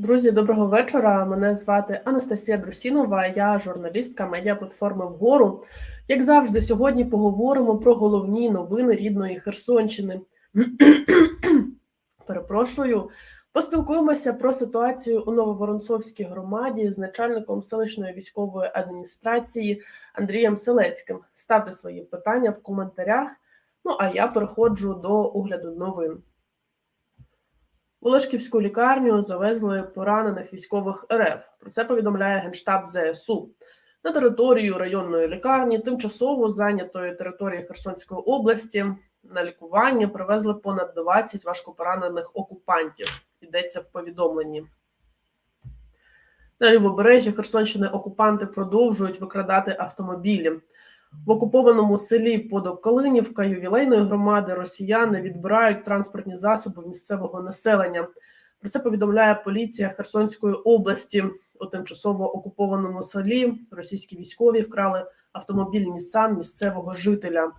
Друзі, доброго вечора. Мене звати Анастасія Друсінова. Я журналістка медіаплатформи вгору. Як завжди, сьогодні поговоримо про головні новини рідної Херсонщини. Перепрошую, поспілкуємося про ситуацію у Нововоронцовській громаді з начальником селищної військової адміністрації Андрієм Селецьким. Ставте свої питання в коментарях. Ну а я переходжу до огляду новин. В Олешківську лікарню завезли поранених військових РФ. Про це повідомляє генштаб ЗСУ. На територію районної лікарні, тимчасово зайнятої території Херсонської області, на лікування привезли понад 20 важкопоранених окупантів. Йдеться в повідомленні. На лівобережжі Херсонщини окупанти продовжують викрадати автомобілі. В окупованому селі Подокалинівка ювілейної громади росіяни відбирають транспортні засоби місцевого населення. Про це повідомляє поліція Херсонської області. У тимчасово окупованому селі російські військові вкрали автомобіль Нісан місцевого жителя.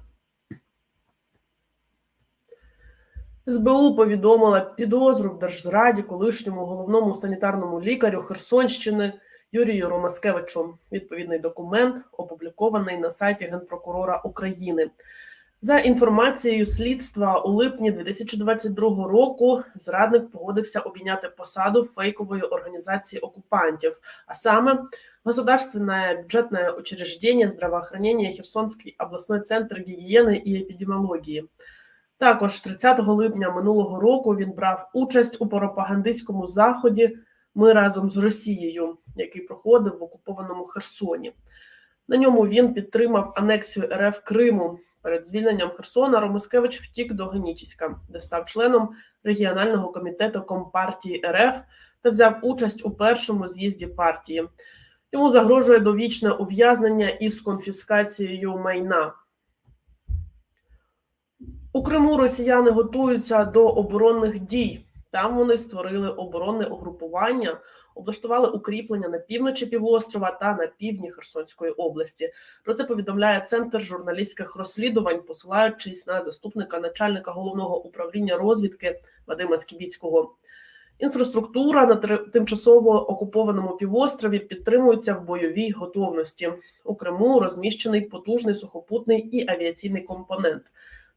СБУ повідомила підозру в держзраді колишньому головному санітарному лікарю Херсонщини Юрію Ромаскевичу. Відповідний документ опублікований на сайті Генпрокурора України. За інформацією слідства, у липні 2022 року зрадник погодився обійняти посаду фейкової організації окупантів, а саме Государственное бюджетное учреждение здравоохранения Херсонський обласний центр гігієни і епідеміології. Також 30 липня минулого року він брав участь у пропагандистському заході Ми разом з Росією, який проходив в окупованому Херсоні. На ньому він підтримав анексію РФ Криму. Перед звільненням Херсона Ромускевич втік до Генічіська, де став членом регіонального комітету Компартії РФ та взяв участь у першому з'їзді партії. Йому загрожує довічне ув'язнення із конфіскацією майна. У Криму росіяни готуються до оборонних дій. Там вони створили оборонне угрупування, облаштували укріплення на півночі півострова та на півдні Херсонської області. Про це повідомляє центр журналістських розслідувань, посилаючись на заступника начальника головного управління розвідки Вадима Скібіцького. Інфраструктура на тимчасово окупованому півострові підтримується в бойовій готовності. У Криму розміщений потужний сухопутний і авіаційний компонент.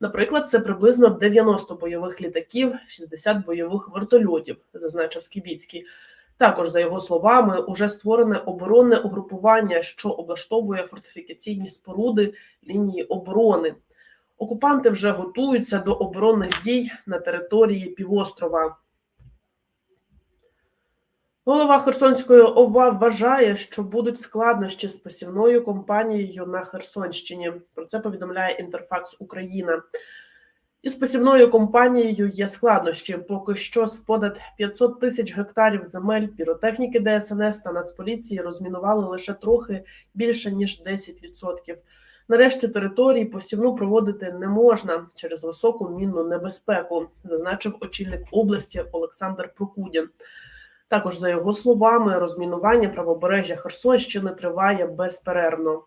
Наприклад, це приблизно 90 бойових літаків, 60 бойових вертольотів, зазначив Скібіцький. Також, за його словами, уже створене оборонне угрупування, що облаштовує фортифікаційні споруди лінії оборони. Окупанти вже готуються до оборонних дій на території півострова. Голова Херсонської ОВА вважає, що будуть складнощі з посівною компанією на Херсонщині. Про це повідомляє Інтерфакс Україна. Із посівною компанією є складнощі. Поки що з понад 500 тисяч гектарів земель піротехніки ДСНС та Нацполіції розмінували лише трохи більше ніж 10%. Нарешті території посівну проводити не можна через високу мінну небезпеку, зазначив очільник області Олександр Прокудін. Також, за його словами, розмінування правобережжя Херсонщини триває безперервно.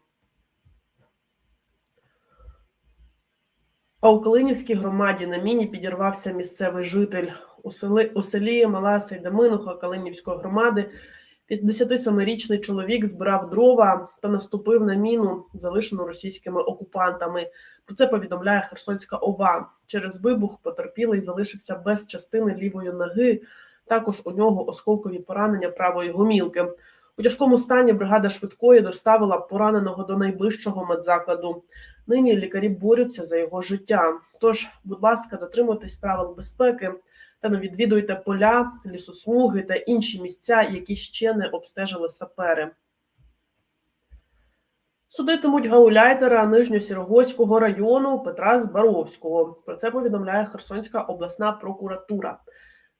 А у Калинівській громаді на міні підірвався місцевий житель у селі у селі Мала Сейдаминуха Калинівської громади. 57-річний чоловік збирав дрова та наступив на міну, залишену російськими окупантами. Про це повідомляє Херсонська ОВА. Через вибух потерпілий залишився без частини лівої ноги. Також у нього осколкові поранення правої гомілки. У тяжкому стані бригада швидкої доставила пораненого до найближчого медзакладу. Нині лікарі борються за його життя. Тож, будь ласка, дотримуйтесь правил безпеки та не відвідуйте поля, лісосмуги та інші місця, які ще не обстежили сапери. Судитимуть гауляйтера Нижньосірогоського району Петра Збаровського. Про це повідомляє Херсонська обласна прокуратура.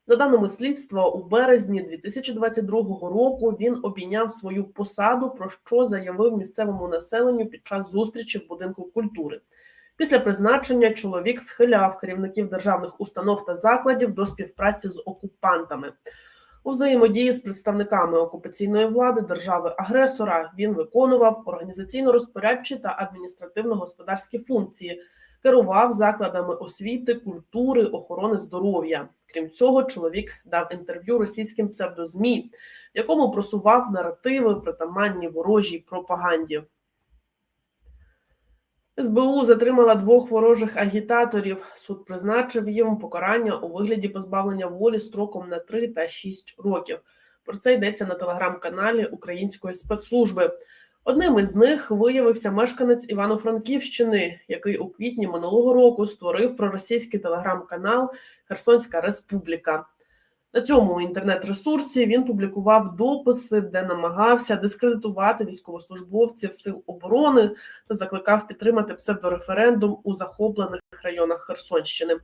За даними слідства, у березні 2022 року він обійняв свою посаду, про що заявив місцевому населенню під час зустрічі в будинку культури. Після призначення чоловік схиляв керівників державних установ та закладів до співпраці з окупантами. У взаємодії з представниками окупаційної влади держави-агресора він виконував організаційно-розпорядчі та адміністративно-господарські функції, керував закладами освіти, культури, охорони здоров'я. Крім цього, чоловік дав інтерв'ю російським псевдозмі, в якому просував наративи, притаманні ворожій пропаганді. СБУ затримала двох ворожих агітаторів. Суд призначив їм покарання у вигляді позбавлення волі строком на 3 та 6 років. Про це йдеться на телеграм-каналі Української спецслужби. Одним із них виявився мешканець Івано-Франківщини, який у квітні минулого року створив проросійський телеграм-канал Херсонська Республіка. На цьому інтернет-ресурсі він публікував дописи, де намагався дискредитувати військовослужбовців сил оборони та закликав підтримати псевдореферендум у захоплених районах Херсонщини.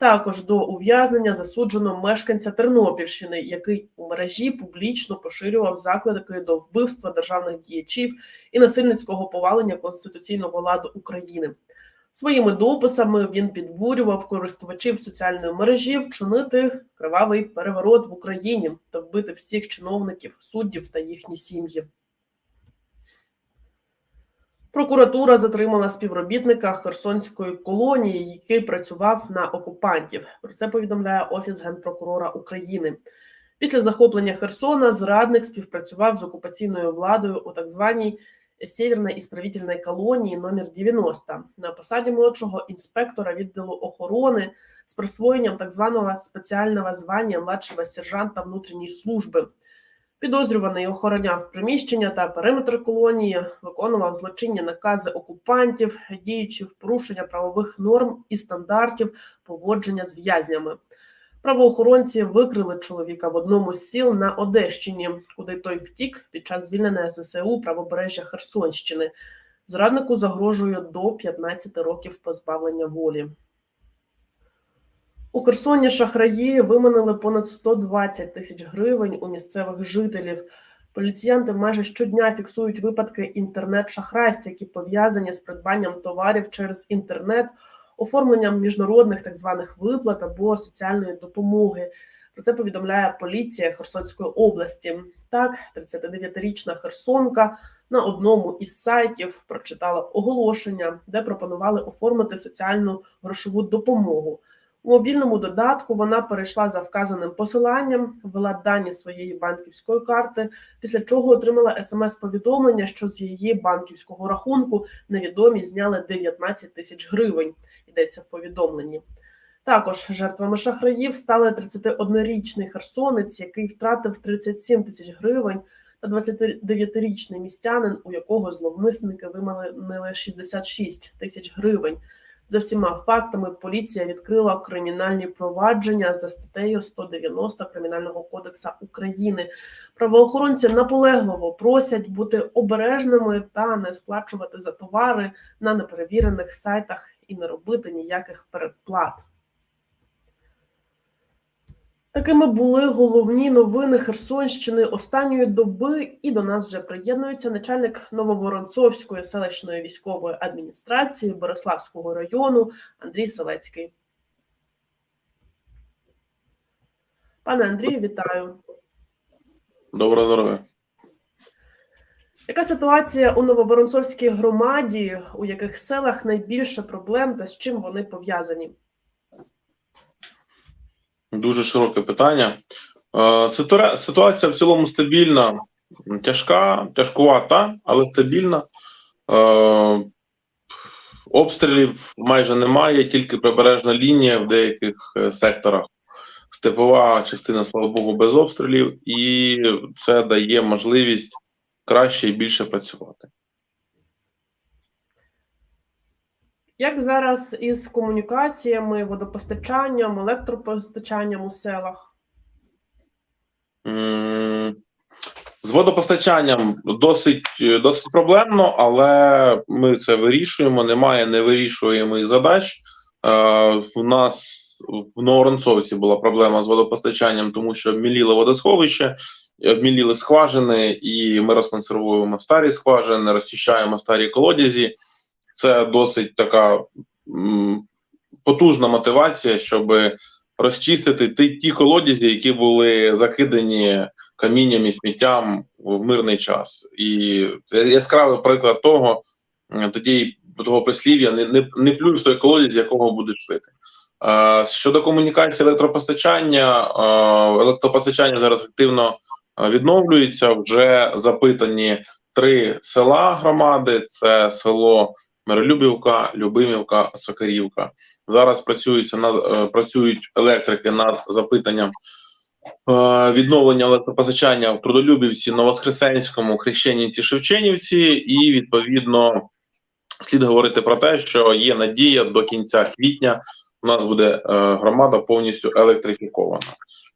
Також до ув'язнення засуджено мешканця Тернопільщини, який у мережі публічно поширював заклики до вбивства державних діячів і насильницького повалення конституційного ладу України. Своїми дописами він підбурював користувачів соціальної мережі вчинити кривавий переворот в Україні та вбити всіх чиновників, суддів та їхні сім'ї. Прокуратура затримала співробітника Херсонської колонії, який працював на окупантів. Про це повідомляє Офіс генпрокурора України. Після захоплення Херсона зрадник співпрацював з окупаційною владою у так званій Сєвєрної ісправительної колонії номер 90 на посаді молодшого інспектора відділу охорони з присвоєнням так званого спеціального звання младшого сержанта внутрішньої служби. Підозрюваний охороняв приміщення та периметр колонії, виконував злочинні накази окупантів, діючи в порушення правових норм і стандартів поводження з в'язнями. Правоохоронці викрили чоловіка в одному з сіл на Одещині, куди той втік під час звільнення ЗСУ правобережжя Херсонщини. Зраднику загрожує до 15 років позбавлення волі. У Херсоні шахраї виманили понад 120 тисяч гривень у місцевих жителів. Поліціянти майже щодня фіксують випадки інтернет-шахрайств, які пов'язані з придбанням товарів через інтернет, оформленням міжнародних так званих виплат або соціальної допомоги. Про це повідомляє поліція Херсонської області. Так, 39-річна Херсонка на одному із сайтів прочитала оголошення, де пропонували оформити соціальну грошову допомогу. У мобільному додатку вона перейшла за вказаним посиланням, ввела дані своєї банківської карти, після чого отримала смс-повідомлення, що з її банківського рахунку невідомі зняли 19 тисяч гривень. Йдеться в повідомленні. Також жертвами шахраїв стали 31-річний херсонець, який втратив 37 тисяч гривень, та 29-річний містянин, у якого зловмисники виманили 66 тисяч гривень. За всіма фактами поліція відкрила кримінальні провадження за статтею 190 Кримінального кодексу України. Правоохоронці наполегливо просять бути обережними та не сплачувати за товари на неперевірених сайтах і не робити ніяких передплат. Такими були головні новини Херсонщини останньої доби, і до нас вже приєднується начальник Нововоронцовської селищної військової адміністрації Бориславського району Андрій Селецький. Пане Андрію, вітаю. Доброго здоров'я. Яка ситуація у Нововоронцовській громаді, у яких селах найбільше проблем та з чим вони пов'язані? Дуже широке питання. Е, Ситуація в цілому стабільна, тяжка, тяжкувата, але стабільна. Е, Обстрілів майже немає, тільки прибережна лінія в деяких е, секторах. Степова частина, слава Богу, без обстрілів, і це дає можливість краще і більше працювати. Як зараз із комунікаціями, водопостачанням, електропостачанням у селах? З водопостачанням досить, досить проблемно, але ми це вирішуємо. Немає невирішуємих задач. Е, У нас в Новоронцовці була проблема з водопостачанням, тому що обміліло водосховище, обміліли скважини, і ми розконсервуємо старі скважини, розчищаємо старі колодязі. Це досить така потужна мотивація, щоб розчистити ті, ті колодязі, які були закидані камінням і сміттям в мирний час. І це яскравий приклад того, тоді того прислів'я, не, не, не плюй в той колодязь, якого будеш пити. Щодо комунікації електропостачання, електропостачання зараз активно відновлюється. Вже запитані три села громади: це село Миролюбівка, Любимівка, Сокарівка. Зараз працюються над е, працюють електрики над запитанням е, відновлення електропостачання в Трудолюбівці, Новоскресенському, Хрещенівці, Шевченівці, і відповідно слід говорити про те, що є надія до кінця квітня. У нас буде е, громада повністю електрифікована.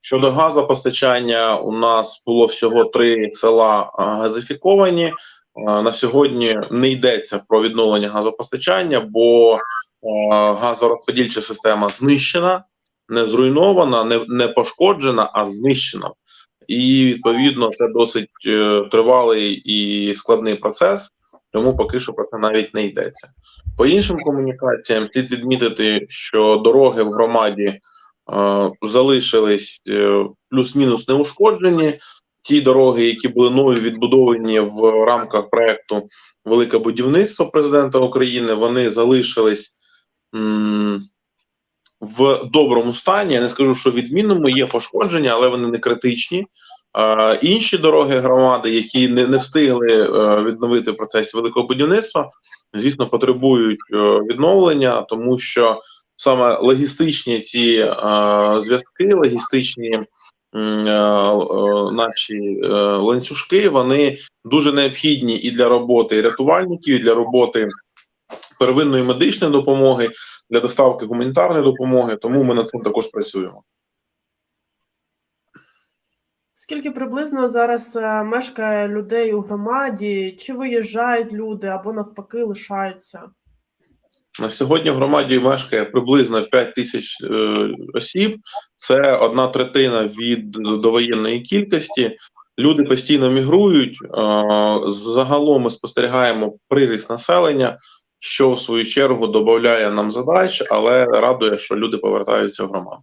Щодо газопостачання, у нас було всього три села газифіковані. На сьогодні не йдеться про відновлення газопостачання, бо газорозподільча система знищена, не зруйнована, не, не пошкоджена, а знищена. І відповідно це досить е, тривалий і складний процес, тому поки що про це навіть не йдеться. По іншим комунікаціям слід відмітити, що дороги в громаді е, залишились е, плюс-мінус неушкоджені. Ті дороги, які були нові відбудовані в рамках проекту Велике будівництво президента України, вони залишились м, в доброму стані. Я не скажу, що відмінному є пошкодження, але вони не критичні. Е, інші дороги громади, які не, не встигли е, відновити процес великого будівництва, звісно, потребують е, відновлення, тому що саме логістичні ці е, зв'язки, логістичні наші е, ланцюжки, вони дуже необхідні і для роботи рятувальників, і для роботи первинної медичної допомоги, для доставки гуманітарної допомоги. Тому ми над цим також працюємо. Скільки приблизно зараз е, мешкає людей у громаді? Чи виїжджають люди або навпаки лишаються? На сьогодні в громаді мешкає приблизно 5 тисяч е, осіб. Це одна третина від довоєнної кількості. Люди постійно мігрують. Е, загалом ми спостерігаємо приріст населення, що в свою чергу додає нам задач, але радує, що люди повертаються в громаду.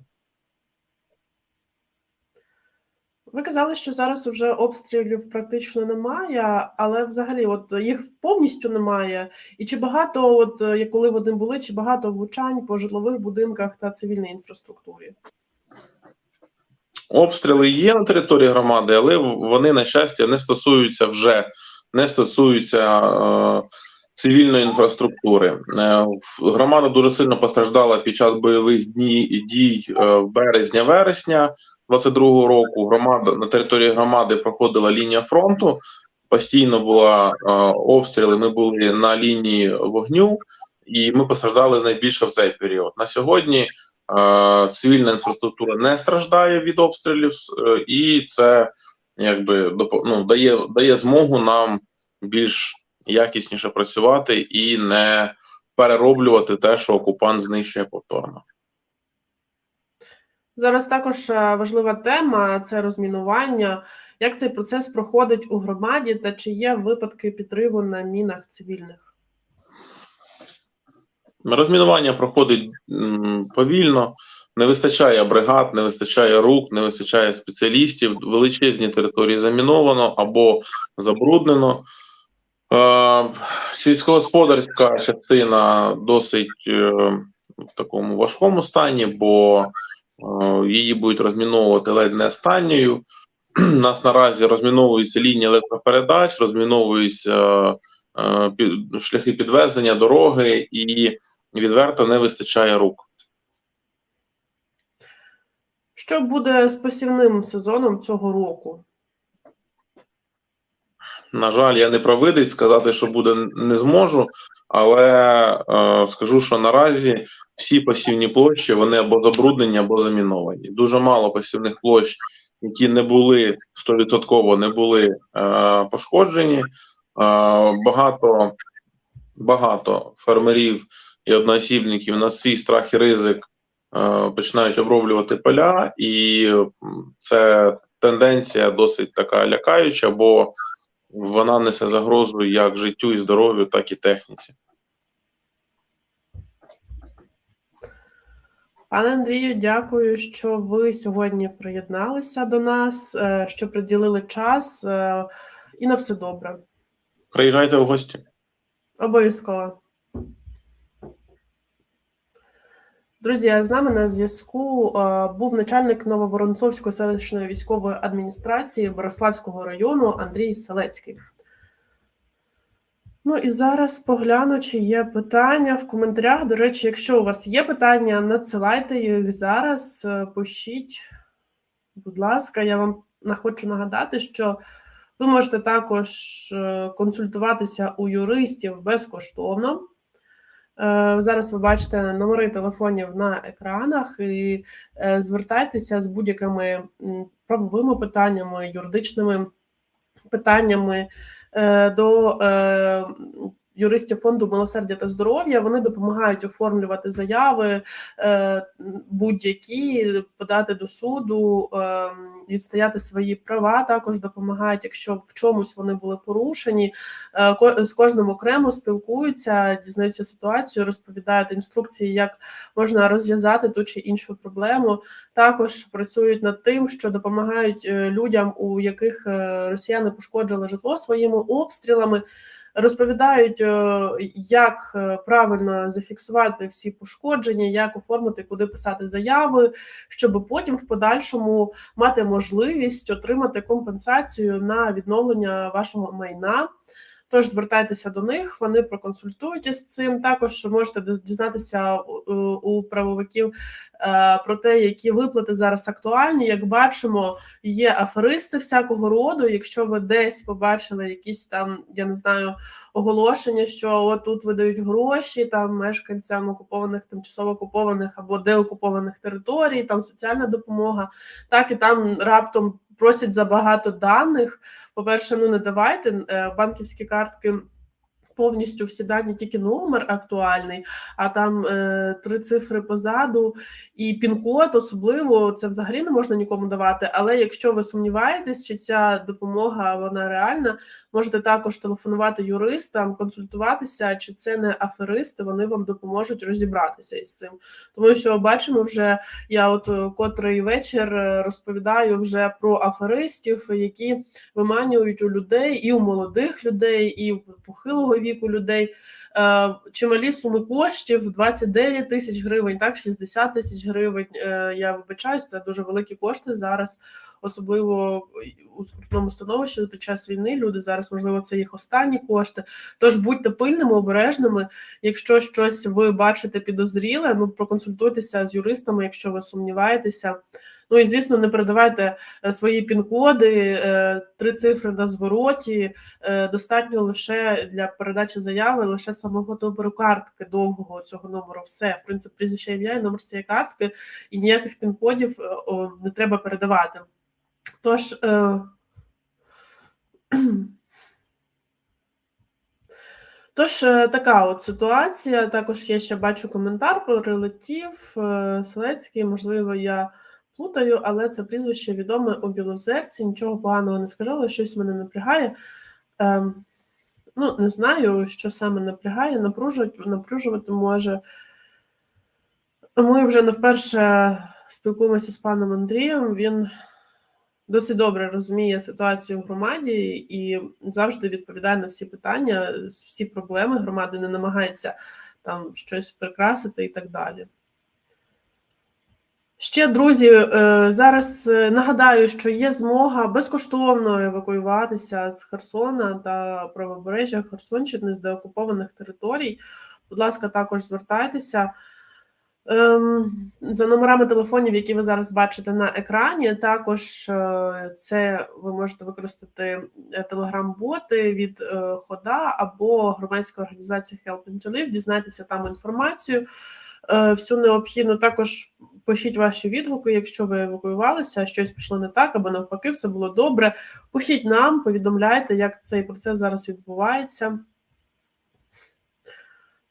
Ви казали, що зараз уже обстрілів практично немає, але взагалі, от їх повністю немає. І чи багато, от як коли вони були, чи багато влучань по житлових будинках та цивільній інфраструктурі? Обстріли є на території громади, але вони, на щастя, не стосуються вже не стосуються е, цивільної інфраструктури. Е, громада дуже сильно постраждала під час бойових дні, дій е, березня-вересня 22-го року. Громада на території громади проходила лінія фронту. Постійно була е, обстріли. Ми були на лінії вогню, і ми постраждали найбільше в цей період. На сьогодні цивільна інфраструктура не страждає від обстрілів, і це якби ну, дає, дає змогу нам більш якісніше працювати і не перероблювати те, що окупант знищує повторно. Зараз також е, важлива тема це розмінування. Як цей процес проходить у громаді, та чи є випадки підриву на мінах цивільних? Розмінування проходить повільно, не вистачає бригад, не вистачає рук, не вистачає спеціалістів. Величезні території заміновано або забруднено. Е, сільськогосподарська частина досить е, в такому важкому стані, бо е, її будуть розміновувати ледь не останньою. У нас наразі розміновуються лінії електропередач, розміновуються шляхи підвезення, дороги, і відверто не вистачає рук. Що буде з посівним сезоном цього року? На жаль, я не провидець, сказати, що буде, не зможу, але е, скажу, що наразі всі посівні площі вони або забруднені, або заміновані. Дуже мало посівних площ, які не були 100% не були е, пошкоджені. Е, багато, багато фермерів і одноосібників на свій страх і ризик е, починають оброблювати поля, і це тенденція досить така лякаюча, бо вона несе загрозу як життю і здоров'ю, так і техніці. Пане Андрію, дякую, що ви сьогодні приєдналися до нас, е, що приділили час, е, і на все добре. Приїжджайте в гості. Обов'язково. Друзі, з нами на зв'язку е, був начальник Нововоронцовської селищної військової адміністрації Бориславського району Андрій Селецький. Ну і зараз погляну, чи є питання в коментарях. До речі, якщо у вас є питання, надсилайте їх зараз, е, пишіть. Будь ласка, я вам хочу нагадати, що ви можете також е, консультуватися у юристів безкоштовно. Е, Зараз ви бачите номери телефонів на екранах і е, звертайтеся з будь-якими правовими питаннями, юридичними питаннями е, до юристів фонду милосердя та здоров'я. Вони допомагають оформлювати заяви е, будь-які, подати до суду, е, відстояти свої права. Також допомагають, якщо в чомусь вони були порушені. Е, З кожним окремо спілкуються, дізнаються ситуацію, розповідають інструкції, як можна розв'язати ту чи іншу проблему. Також працюють над тим, що допомагають людям, у яких росіяни пошкоджили житло своїми обстрілами. Розповідають, е, як е, правильно зафіксувати всі пошкодження, як оформити, куди писати заяви, щоб потім в подальшому мати можливість отримати компенсацію на відновлення вашого майна. Тож звертайтеся до них, вони проконсультують із цим. Також можете дізнатися у, правовиків е, про те, які виплати зараз актуальні. Як бачимо, є аферисти всякого роду. Якщо ви десь побачили якісь там, я не знаю, оголошення, що отут видають гроші там мешканцям окупованих, тимчасово окупованих або деокупованих територій, там соціальна допомога, так і там раптом просять забагато даних. По-перше, ну не давайте е, банківські картки. Повністю всі дані, тільки номер актуальний, а там е, три цифри позаду, і пін-код особливо це взагалі не можна нікому давати. Але якщо ви сумніваєтесь, чи ця допомога вона реальна, можете також телефонувати юристам, консультуватися, чи це не аферисти, вони вам допоможуть розібратися із цим. Тому що бачимо вже я, от е, котрий вечір е, розповідаю вже про аферистів, які виманюють у людей і у молодих людей, і у похилого віку людей. е, Чималі суми коштів 29 тисяч гривень, так 60 тисяч гривень. Е, Я вибачаюсь, це дуже великі кошти зараз, особливо у скрутному становищі під час війни. Люди зараз, можливо, це їх останні кошти. Тож будьте пильними, обережними. Якщо щось ви бачите підозріле, ну проконсультуйтеся з юристами, якщо ви сумніваєтеся. Ну і звісно, не передавайте е, свої пін-коди, е, три цифри на звороті. Е, Достатньо лише для передачі заяви, лише самого номеру картки довгого цього номеру. Все, в принципі, прізвище ім'я і номер цієї картки, і ніяких пін-кодів не треба передавати. Тож. Тож така от ситуація. Також я ще бачу коментар, прилетів Селецький. Можливо, я плутаю, але це прізвище відоме у Білозерці. Нічого поганого не скажу, щось мене напрягає. Ем, ну, не знаю, що саме напрягає, напружувати, напружувати може. Ми вже не вперше спілкуємося з паном Андрієм. Він досить добре розуміє ситуацію в громаді і завжди відповідає на всі питання, всі проблеми громади, не намагається там щось прикрасити і так далі. Ще, друзі, е, зараз е, нагадаю, що є змога безкоштовно евакуюватися з Херсона та правобережжя Херсонщини з деокупованих територій. Будь ласка, також звертайтеся. Ем, За номерами телефонів, які ви зараз бачите на екрані, також е, це ви можете використати телеграм-боти від Хода або громадської організації Helping to Live, дізнайтеся там інформацію, всю необхідну. Також пишіть ваші відгуки, якщо ви евакуювалися, щось пішло не так, або навпаки, все було добре. Пишіть нам, повідомляйте, як цей процес зараз відбувається.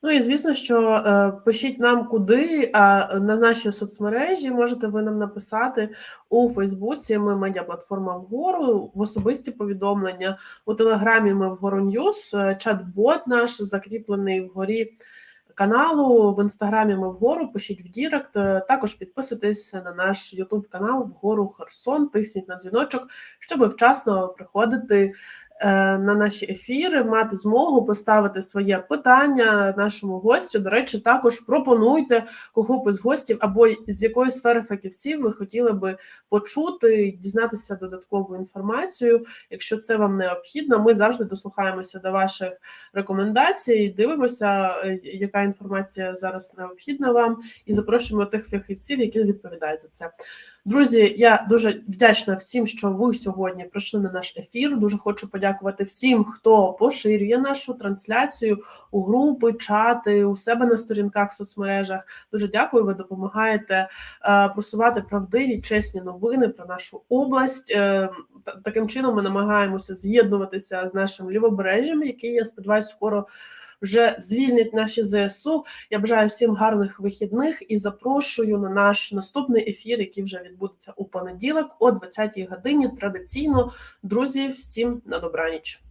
Ну і звісно, що е, пишіть нам куди, а на наші соцмережі можете ви нам написати у Фейсбуці. Ми медіаплатформа вгору, в особисті повідомлення у Телеграмі. Ми вгору Ньюс, е, чат-бот наш закріплений вгорі каналу. В інстаграмі ми вгору. Пишіть в Дірект. Е, Також підписуйтесь на наш Ютуб канал вгору Херсон. Тисніть на дзвіночок, щоб вчасно приходити на наші ефіри, мати змогу поставити своє питання нашому гостю. До речі, також пропонуйте кого б із гостів або з якої сфери фахівців ви хотіли би почути, дізнатися додаткову інформацію. Якщо це вам необхідно, ми завжди дослухаємося до ваших рекомендацій, дивимося, е, яка інформація зараз необхідна вам, і запрошуємо тих фахівців, які відповідають за це. Друзі, я дуже вдячна всім, що ви сьогодні прийшли на наш ефір. Дуже хочу подякувати всім, хто поширює нашу трансляцію у групи, чати у себе на сторінках в соцмережах. Дуже дякую. Ви допомагаєте е, просувати правдиві, чесні новини про нашу область. Е, та- таким чином ми намагаємося з'єднуватися з нашим лівобережжям, який я сподіваюся, скоро вже звільнять наші ЗСУ. Я бажаю всім гарних вихідних і запрошую на наш наступний ефір, який вже відбудеться у понеділок о 20-й годині. Традиційно, друзі, всім на добраніч.